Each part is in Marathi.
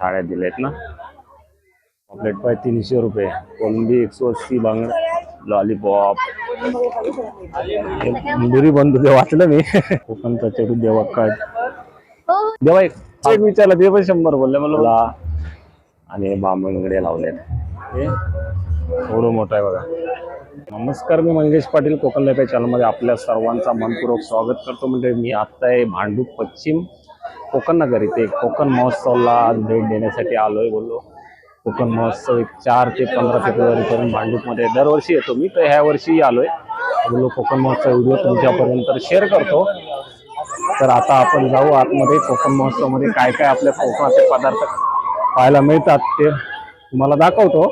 थाळ्या दिल्यात ना. प्लेट पाय तीनशे रुपये. कोलंबी एकशे अस्सी बांगड लॉलीपॉप मुंदुरी बंद ते वाचलं मी. कोकण चेडू देवा काय? देवा एक एक विचारलं ते पण शंभर बोलले मला आणि बांबणगडे लावलेत. हे? एवढं मोठं आहे बघा. नमस्कार मी मंगेश पाटील कोकण लेपे चॅनलमध्ये आपल्या सर्वांचा मनपूर्वक स्वागत करतो. म्हणजे मी आत्ता आहे भांडूप पश्चिम. कोकण नगर इथे कोकण महोत्सवला आज भेट देण्यासाठी आलोय बोललो. कोकण महोत्सव एक चार ते पंधरा फेब्रुवारीपर्यंत भांडूपमध्ये दरवर्षी येतो मी तर ह्या वर्षी आलोय. बोललो कोकण महोत्सव व्हिडिओ तुमच्यापर्यंत शेअर करतो. तर आता आपण जाऊ आतमध्ये कोकण महोत्सवमध्ये काय काय आपल्या कोकणाचे पदार्थ पाहायला मिळतात ते तुम्हाला दाखवतो.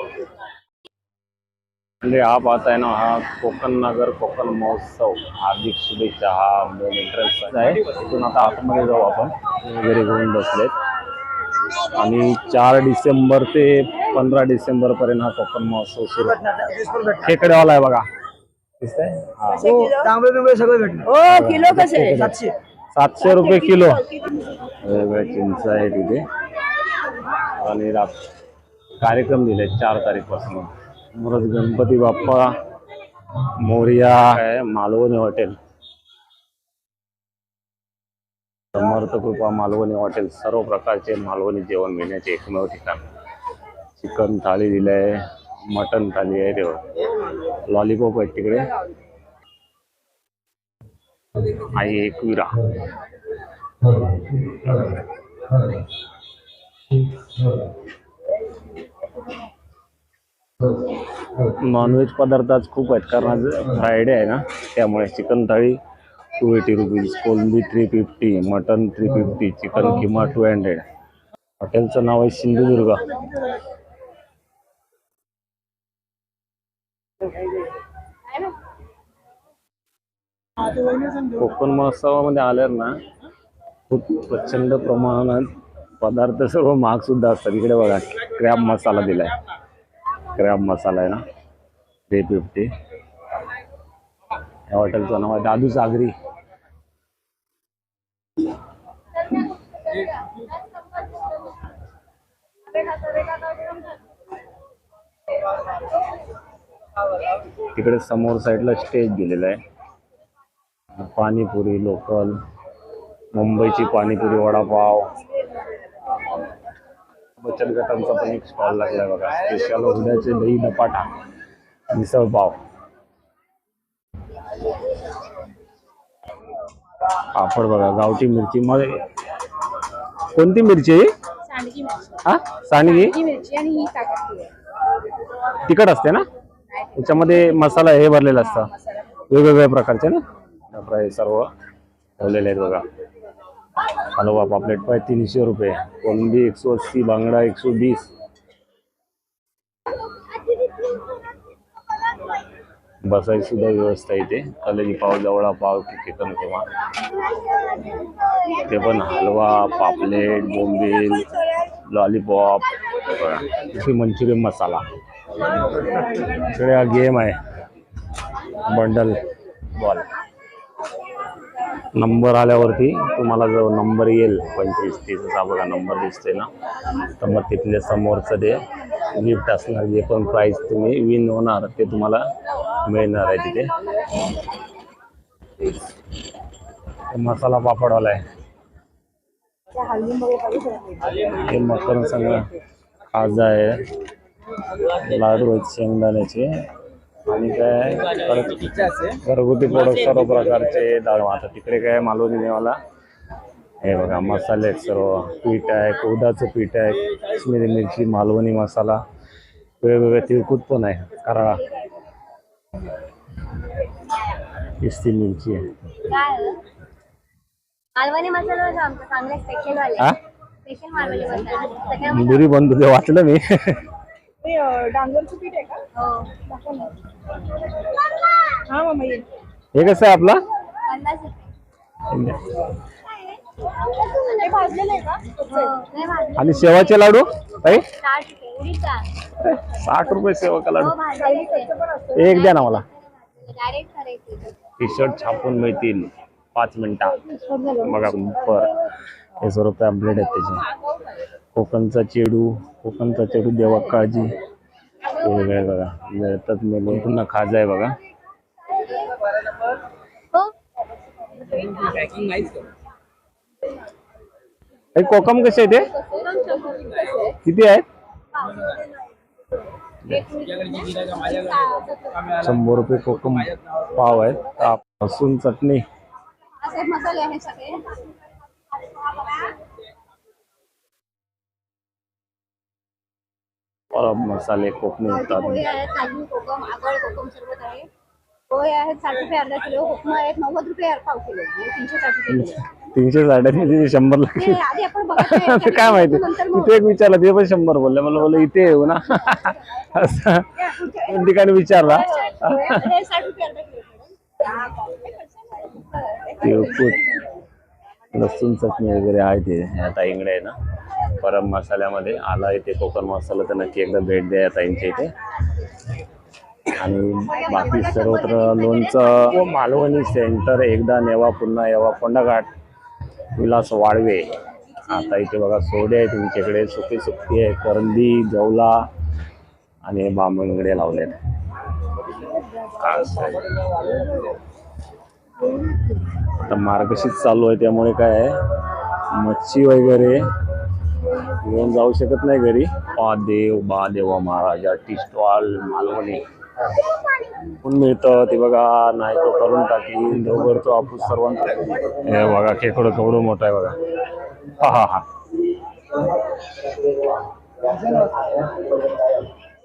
म्हणजे हा पाहताय ना हा कोकण नगर कोकण महोत्सव. हार्दिक शुभेच्छा हा मेन एंट्रन्स आहे. तिथून आता आतमध्ये जाऊ आपण. वगैरे घेऊन बसलेत. आणि चार डिसेंबर ते पंधरा डिसेंबर पर्यंत हा कोकण महोत्सव सुरू खेकडेवाला आहे. बघा. दिसतंय? हा. तांबे बिंबे सगळं भेटणार. हो किलो कसे? सातशे. सातशे रुपये किलो. वेगवेगळ्या चिंच आहे तिथे. आणि रात कार्यक्रम दिले चार तारीख मुरत गणपती बाप्पा मोरिया आहे मालवणी हॉटेल. समर्थ कृपा मालवणी हॉटेल सर्व प्रकारचे मालवणी जेवण मिळण्याचे एकमेव ठिकाण. चिकन थाळी दिलंय मटन थाळी आहे तेव्हा. लॉलीपॉप आहेत तिकडे. आई एकविरा नॉनव्हेज पदार्थ आज खूप आहेत कारण आज फ्रायडे आहे ना त्यामुळे chicken thali two eighty rupees कोलंबी three fifty mutton three fifty chicken keema two hundred हॉटेलचं नाव आहे सिंधुदुर्ग. कोकण महोत्सवामध्ये आल्यावर ना खूप प्रचंड प्रमाणात पदार्थ सर्व महाग सुद्धा असतात. इकडे बघा क्रॅब मसाला दिलाय. क्रॅब मसाला आहे ना थ्री फिफ्टी या हॉटेलचं नाव आहे दादू सागरी. तिकडे समोर साईडला स्टेज दिलेला आहे. पाणीपुरी लोकल मुंबईची पाणीपुरी वडापाव. बचत गटांचा पण एक स्टॉल लागलाय बघा. स्पेशल उद्याचे दही दपाटा मिसळ पाव पापड बघा गावठी मिरची. मध्ये कोणती मिरची ही? सांडगी तिखट असते ना? त्याच्यामध्ये मसाला हे भरलेलं असतं. वेगवेगळ्या प्रकारचे ना? त्याप्रमाणे सर्व ठेवलेले आहेत बघा. हलवा पापलेट पाय तीनशे रुपये कोलंबी एकशे अस्सी बांगडा एकशे वीस. बसायची सुद्धा व्यवस्था इथे. कलेजी पाव जवळा पाव चिकन किंवा ते पण हलवा पापलेट बोंबील लॉलीपॉप इथे मंचुरियन मसाला. सगळ्या हा गेम आहे. Bundle ball. नंबर आल्यावरती तुम्हाला जो नंबर येईल पंचवीस तीसचा बघा नंबर दिसतोय ना. तर मग तिथल्या समोरचं ते गिफ्ट असणार जे पण प्राईज तुम्ही विन होणार ते तुम्हाला मिळणार आहे तिथे. मसाला पापडवाला आहे. हे मकर संघ खाजा आहे. लाडू आहेत शेंगदाण्याचे. आणि काय? घरगुती प्रोडक्ट सर्व प्रकारचे डाळ आता तिकडे काय मालवणी देवाला? हे बघा मसाले आहेत सर्व. पीठ आहे कोदाचं पीठ आहे काश्मीरी मिरची मालवणी मसाला. वेगवेगळे तिळकूट पण आहे कराळा. किस्ती मिरची आहे. काय मालवणी मसाला चांगला स्पेशल वाले हा स्पेशल मालवणी मसाला. वाचलं मी. ते डांगरचं पीठ आहे का? हो. दाखव ना. हा मामा ये. हे कसं आहे आपला? पन्नास रुपये. ते भाजलेलं आहे का? हो नाही भाजले आणि शेवाचे लाडू? काही साठ रुपये उडीचा. साठ रुपये सेवा लाडू. हो एक द्या ना मला. डायरेक्ट करायचे टी शर्ट छापून मिळतील. पाच मिनिटात. बघा सुपर हे सर्व पॅम्पलेट आहेत त्याचे. कोकणचा चेडू. कोकणचा चेडू देवा काळजी. हे वेगळे बघा. मिळतात मेले. पुन्हा खाजा आहे बघा. हो. हे कोकम कसे आहे ते किती आहेत? शंभर रुपये कोकम पाव आहेत. ताप लसूण चटणी. मसाले कोकणी गावठी येतात पोहे आहेत काजू कोकम आगळ कोकम सरबत आहे. पोहे आहेत साठ रुपये अर्धा किलो उपमा आहेत नव्वद रुपये पाव किलो म्हणजे तीनशे साठ रुपये तीनशे शंभर लागले. काय माहिती? तिथे एक विचारलं ते पण शंभर बोलले. मला बोललं इथे येऊ ना. असं. ठिकाणी विचारला. तिळकुट लसूण चटणी वगैरे आहे ते ह्या ताईंकडे आहे ना. परम मसाल्यामध्ये आला इथे कोकण मसाला तर नक्की एकदा भेट द्या या ताईंच्या इथे. आणि बाकी सर्वत्र लोणचं व मालवणी सेंटर एकदा नेवा पुन्हा यावा कोंडाघाट विलास वाळवे आता इथे बघा सोडे आहे तुमच्याकडे सुकी सुकी आहे करंदी जवला आणि बांबणगडे लावले. आता मार्गशीर्ष चालू आहे त्यामुळे काय आहे? मच्छी वगैरे. घेऊन जाऊ शकत नाही घरी. पा देव बा देवा महाराजा टी स्टॉल मालवणी. पण मिळतं ते बघा नाही तो करून टाकी. देवघरचं ऑफिस सर्वांचं हे बघा खेकडं केवढं मोठं आहे बघा. हा हा हा.